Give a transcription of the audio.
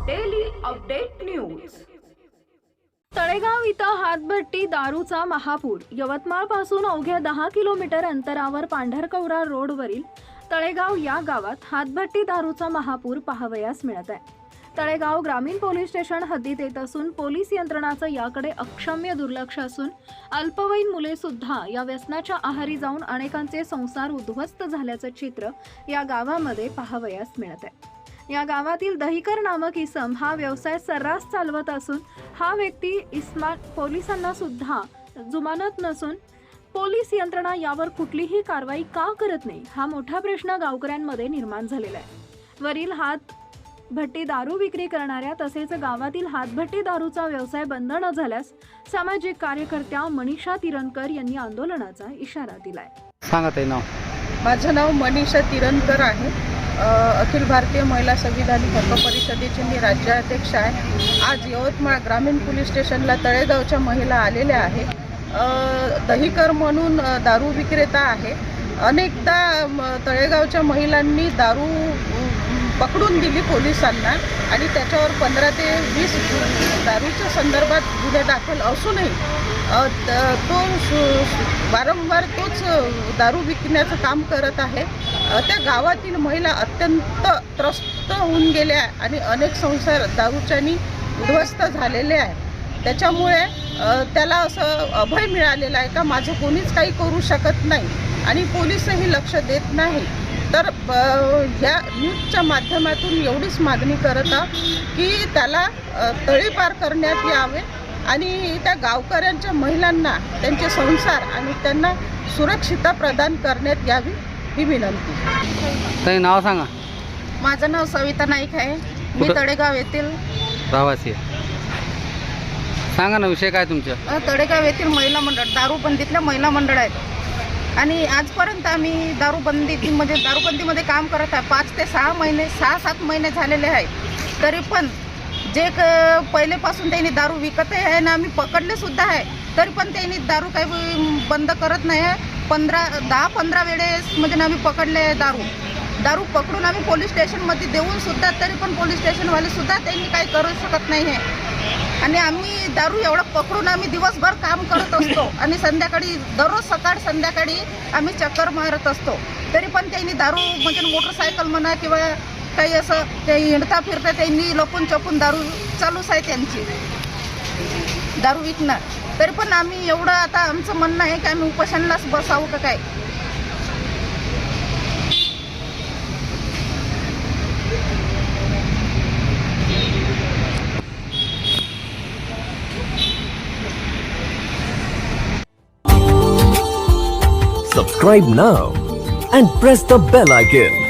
Update news Talegaon इथं हातभट्टी दारूचा महापूर. यवतमाळपासून अवघ्या दहा किलोमीटर अंतरावर पांढरकवरा रोडवरील तळेगाव या गावात हातभट्टी दारूचा महापूर पाहावयास मिळत आहे. तळेगाव ग्रामीण पोलीस स्टेशन हद्दीत येत असून पोलीस यंत्रणाचं याकडे अक्षम्य दुर्लक्ष असून अल्पवयीन मुले सुद्धा या व्यसनाच्या आहारी जाऊन अनेकांचे संसार उद्ध्वस्त झाल्याचं चित्र या गावामध्ये पाहावयास मिळत आहे. या गावातील दहिकर नामक इसम हा व्यवसाय सर्रास चालवत असून हा व्यक्ती इस्मा पोलिसांना सुद्धा जुमानत नसून पोलीस यंत्रणा यावर कुठलीही कारवाई का करत नाही हा मोठा प्रश्न गावकऱ्यांमध्ये निर्माण झालेला आहे. वरील हात भट्टी दारू विक्री करणाऱ्या तसेच गावातील हातभट्टी दारूचा व्यवसाय बंद न झाल्यास सामाजिक कार्यकर्त्या मनीषा तिरणकर यांनी आंदोलनाचा इशारा दिलाय. सांगा ताई नाव. माझं नाव मनीषा तिरणकर आहे. अखिल भारतीय महिला संविधानिक हक्क परिषदेची मी राज्याध्यक्ष आहे. आज यवतमाळ ग्रामीण पोलीस स्टेशनला तळेगावच्या महिला आलेल्या आहेत दहीकर म्हणून दारू विक्रेता आहे. अनेकदा तळेगावच्या महिलांनी दारू पकडून दिली पोलिसांना आणि त्याच्यावर पंधरा ते वीस दारूच्या संदर्भात गुन्हे दाखल असूनही त- तो वारंवार तोच दारू विकण्याचं काम करत आहे. त्या गावातील महिला अत्यंत त्रस्त होऊन गेल्या आणि अनेक संसार दारूच्यानी उद्ध्वस्त झालेले आहे त्याच्यामुळे त्याला असं अभय मिळालेलं आहे का माझं कोणीच काही करू शकत नाही आणि पोलीसही लक्ष देत नाही. तर अ, ह्या न्यूजच्या माध्यमातून एवढीच मागणी करत की त्याला तळीपार करण्यात यावे. आणि त्या गावकऱ्यांच्या महिलांना त्यांचे संसार आणि त्यांना सुरक्षितता प्रदान करण्यात यावी ही विनंती. ताई नाव सांगा. माझं नाव सविता नाईक आहे. मी कुठं? तळेगाव येथील प्रवासी सांगा ना विषय काय तुमच्या अ, तळेगाव येथील महिला मंडळ दारूबंदीतल्या महिला मंडळ आहेत. आणि आजपर्यंत आम्ही दारूबंदी म्हणजे दारूबंदीमध्ये काम करत आहे. पाच ते सहा महिने सहा सात महिने झालेले आहेत. तरी पण जे क पहिलेपासून त्यांनी दारू विकत आहे आणि आम्ही पकडले सुद्धा आहे. तरी पण त्यांनी दारू काही बंद करत नाही आहे. पंधरा दहा पंधरा वेळेस म्हणजे आम्ही पकडले आहे दारू. दारू पकडून आम्ही पोलीस स्टेशनमध्ये देऊन सुद्धा तरी पण पोलीस स्टेशनवाले सुद्धा त्यांनी काही करू शकत नाही आहे. आणि आम्ही दारू एवढं पकडून आम्ही दिवसभर काम करत असतो. आणि संध्याकाळी दररोज सकाळ संध्याकाळी आम्ही चक्कर मारत असतो. तरी पण त्यांनी दारू म्हणजे मोटरसायकल म्हणा किंवा काही असं ते हिंडता फिरता त्यांनी लपून चपून दारू चालूच आहे त्यांची. दारू विकणार. तरी पण आम्ही एवढं आता आमचं म्हणणं आहे की आम्ही उपोषणालाच बसावं का काय? Subscribe now and press the bell icon.